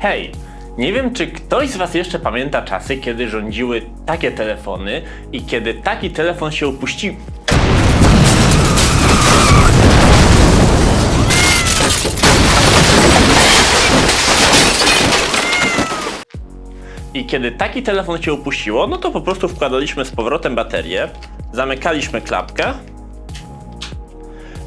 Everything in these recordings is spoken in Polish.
Hej, nie wiem czy ktoś z Was jeszcze pamięta czasy, kiedy rządziły takie telefony i kiedy taki telefon się opuścił. I kiedy taki telefon się opuściło, no to po prostu wkładaliśmy z powrotem baterię, zamykaliśmy klapkę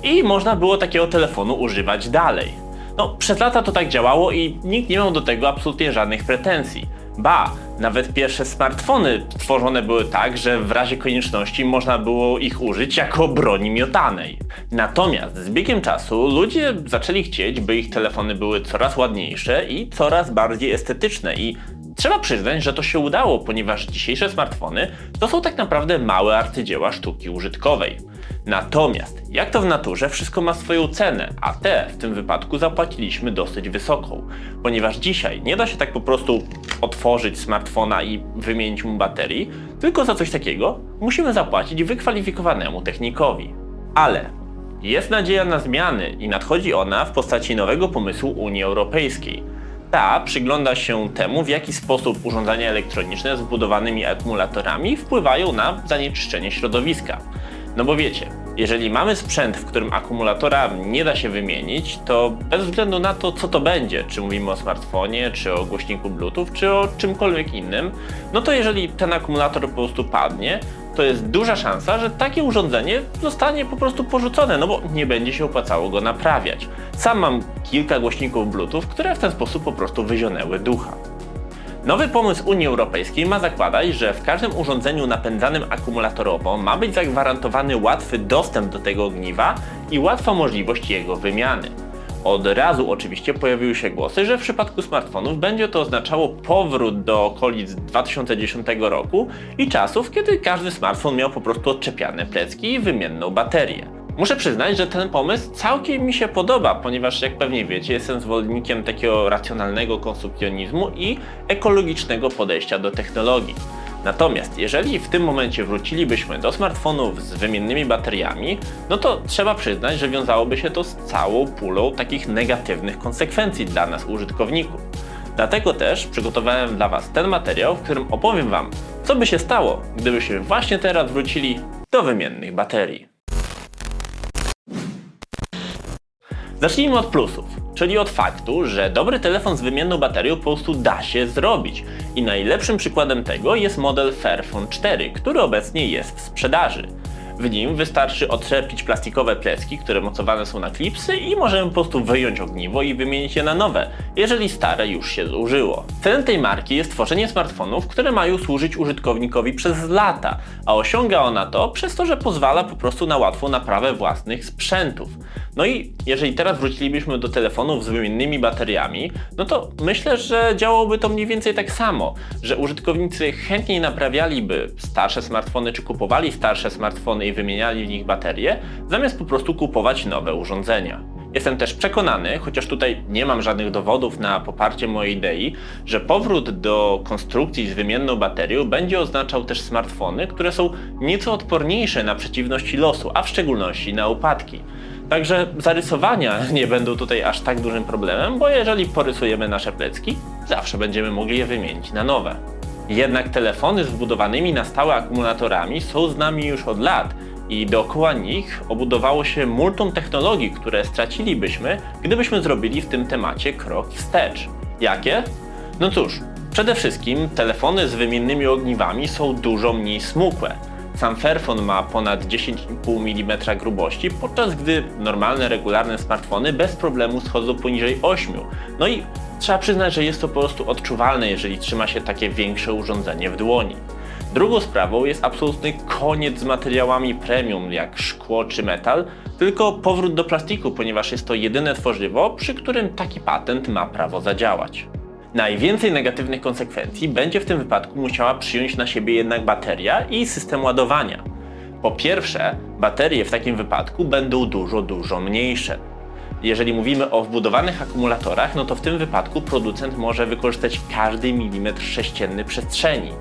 i można było takiego telefonu używać dalej. No, przez lata to tak działało i nikt nie miał do tego absolutnie żadnych pretensji. Ba, nawet pierwsze smartfony tworzone były tak, że w razie konieczności można było ich użyć jako broni miotanej. Natomiast z biegiem czasu ludzie zaczęli chcieć, by ich telefony były coraz ładniejsze i coraz bardziej estetyczne i Trzeba przyznać, że to się udało, ponieważ dzisiejsze smartfony to są tak naprawdę małe arcydzieła sztuki użytkowej. Natomiast, jak to w naturze, wszystko ma swoją cenę, a tę w tym wypadku zapłaciliśmy dosyć wysoką, ponieważ dzisiaj nie da się tak po prostu otworzyć smartfona i wymienić mu baterii, tylko za coś takiego musimy zapłacić wykwalifikowanemu technikowi. Ale jest nadzieja na zmiany i nadchodzi ona w postaci nowego pomysłu Unii Europejskiej. Ta przygląda się temu, w jaki sposób urządzenia elektroniczne z wbudowanymi akumulatorami wpływają na zanieczyszczenie środowiska. No bo wiecie, jeżeli mamy sprzęt, w którym akumulatora nie da się wymienić, to bez względu na to, co to będzie, czy mówimy o smartfonie, czy o głośniku Bluetooth, czy o czymkolwiek innym, no to jeżeli ten akumulator po prostu padnie, to jest duża szansa, że takie urządzenie zostanie po prostu porzucone, no bo nie będzie się opłacało go naprawiać. Sam mam kilka głośników Bluetooth, które w ten sposób po prostu wyzionęły ducha. Nowy pomysł Unii Europejskiej ma zakładać, że w każdym urządzeniu napędzanym akumulatorowo ma być zagwarantowany łatwy dostęp do tego ogniwa i łatwa możliwość jego wymiany. Od razu oczywiście pojawiły się głosy, że w przypadku smartfonów będzie to oznaczało powrót do okolic 2010 roku i czasów, kiedy każdy smartfon miał po prostu odczepiane plecki i wymienną baterię. Muszę przyznać, że ten pomysł całkiem mi się podoba, ponieważ jak pewnie wiecie, jestem zwolennikiem takiego racjonalnego konsumpcjonizmu i ekologicznego podejścia do technologii. Natomiast jeżeli w tym momencie wrócilibyśmy do smartfonów z wymiennymi bateriami, no to trzeba przyznać, że wiązałoby się to z całą pulą takich negatywnych konsekwencji dla nas użytkowników. Dlatego też przygotowałem dla Was ten materiał, w którym opowiem Wam, co by się stało, gdybyśmy właśnie teraz wrócili do wymiennych baterii. Zacznijmy od plusów, czyli od faktu, że dobry telefon z wymienną baterią po prostu da się zrobić. I najlepszym przykładem tego jest model Fairphone 4, który obecnie jest w sprzedaży. W nim wystarczy otrzepić plastikowe plecki, które mocowane są na klipsy i możemy po prostu wyjąć ogniwo i wymienić je na nowe, jeżeli stare już się zużyło. Celem tej marki jest tworzenie smartfonów, które mają służyć użytkownikowi przez lata, a osiąga ona to przez to, że pozwala po prostu na łatwą naprawę własnych sprzętów. No i jeżeli teraz wrócilibyśmy do telefonów z wymiennymi bateriami, no to myślę, że działałoby to mniej więcej tak samo, że użytkownicy chętniej naprawialiby starsze smartfony czy kupowali starsze smartfony i wymieniali w nich baterie, zamiast po prostu kupować nowe urządzenia. Jestem też przekonany, chociaż tutaj nie mam żadnych dowodów na poparcie mojej idei, że powrót do konstrukcji z wymienną baterią będzie oznaczał też smartfony, które są nieco odporniejsze na przeciwności losu, a w szczególności na upadki. Także zarysowania nie będą tutaj aż tak dużym problemem, bo jeżeli porysujemy nasze plecki, zawsze będziemy mogli je wymienić na nowe. Jednak telefony z wbudowanymi na stałe akumulatorami są z nami już od lat i dookoła nich obudowało się multum technologii, które stracilibyśmy, gdybyśmy zrobili w tym temacie krok wstecz. Jakie? No cóż, przede wszystkim telefony z wymiennymi ogniwami są dużo mniej smukłe. Sam Fairphone ma ponad 10,5 mm grubości, podczas gdy normalne, regularne smartfony bez problemu schodzą poniżej 8. No i trzeba przyznać, że jest to po prostu odczuwalne, jeżeli trzyma się takie większe urządzenie w dłoni. Drugą sprawą jest absolutny koniec z materiałami premium, jak szkło czy metal, tylko powrót do plastiku, ponieważ jest to jedyne tworzywo, przy którym taki patent ma prawo zadziałać. Najwięcej negatywnych konsekwencji będzie w tym wypadku musiała przyjąć na siebie jednak bateria i system ładowania. Po pierwsze, baterie w takim wypadku będą dużo, dużo mniejsze. Jeżeli mówimy o wbudowanych akumulatorach, no to w tym wypadku producent może wykorzystać każdy milimetr sześcienny przestrzeni.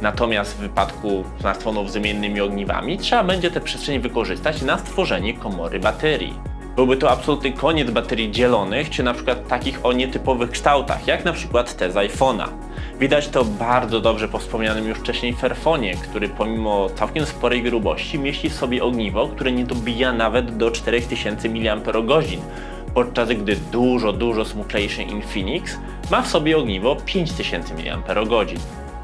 Natomiast w wypadku smartfonów z wymiennymi ogniwami trzeba będzie tę przestrzeń wykorzystać na stworzenie komory baterii. Byłby to absolutny koniec baterii dzielonych, czy na przykład takich o nietypowych kształtach, jak na przykład te z iPhone'a. Widać to bardzo dobrze po wspomnianym już wcześniej Fairfonie, który pomimo całkiem sporej grubości mieści w sobie ogniwo, które nie dobija nawet do 4000 mAh, podczas gdy dużo, dużo smuklejszy Infinix ma w sobie ogniwo 5000 mAh.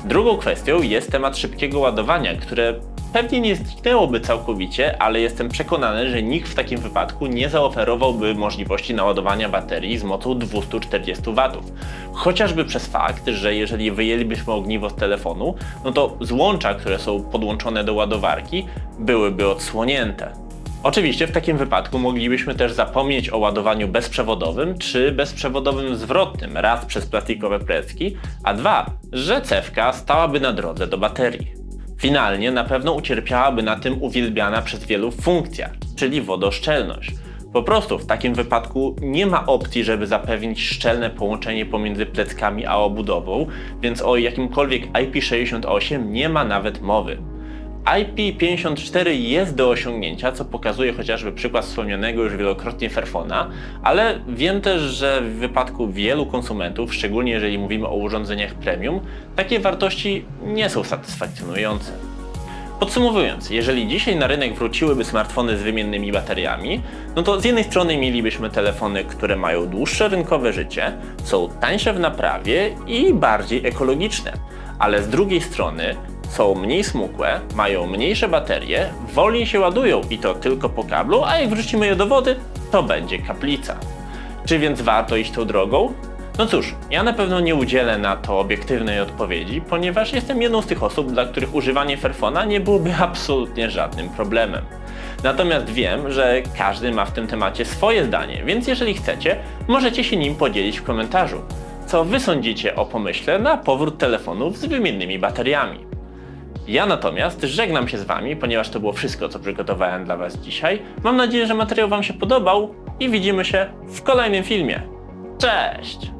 Drugą kwestią jest temat szybkiego ładowania, które pewnie nie zniknęłoby całkowicie, ale jestem przekonany, że nikt w takim wypadku nie zaoferowałby możliwości naładowania baterii z mocą 240 W. Chociażby przez fakt, że jeżeli wyjęlibyśmy ogniwo z telefonu, no to złącza, które są podłączone do ładowarki, byłyby odsłonięte. Oczywiście w takim wypadku moglibyśmy też zapomnieć o ładowaniu bezprzewodowym czy bezprzewodowym zwrotnym, raz przez plastikowe plecki, a dwa, że cewka stałaby na drodze do baterii. Finalnie na pewno ucierpiałaby na tym uwielbiana przez wielu funkcja, czyli wodoszczelność. Po prostu w takim wypadku nie ma opcji, żeby zapewnić szczelne połączenie pomiędzy pleckami a obudową, więc o jakimkolwiek IP68 nie ma nawet mowy. IP54 jest do osiągnięcia, co pokazuje chociażby przykład wspomnianego już wielokrotnie Fairphona, ale wiem też, że w wypadku wielu konsumentów, szczególnie jeżeli mówimy o urządzeniach premium, takie wartości nie są satysfakcjonujące. Podsumowując, jeżeli dzisiaj na rynek wróciłyby smartfony z wymiennymi bateriami, no to z jednej strony mielibyśmy telefony, które mają dłuższe rynkowe życie, są tańsze w naprawie i bardziej ekologiczne, ale z drugiej strony są mniej smukłe, mają mniejsze baterie, wolniej się ładują i to tylko po kablu, a jak wrzucimy je do wody, to będzie kaplica. Czy więc warto iść tą drogą? No cóż, ja na pewno nie udzielę na to obiektywnej odpowiedzi, ponieważ jestem jedną z tych osób, dla których używanie Fairphona nie byłoby absolutnie żadnym problemem. Natomiast wiem, że każdy ma w tym temacie swoje zdanie, więc jeżeli chcecie, możecie się nim podzielić w komentarzu. Co wy sądzicie o pomyśle na powrót telefonów z wymiennymi bateriami? Ja natomiast żegnam się z Wami, ponieważ to było wszystko, co przygotowałem dla Was dzisiaj. Mam nadzieję, że materiał Wam się podobał i widzimy się w kolejnym filmie. Cześć!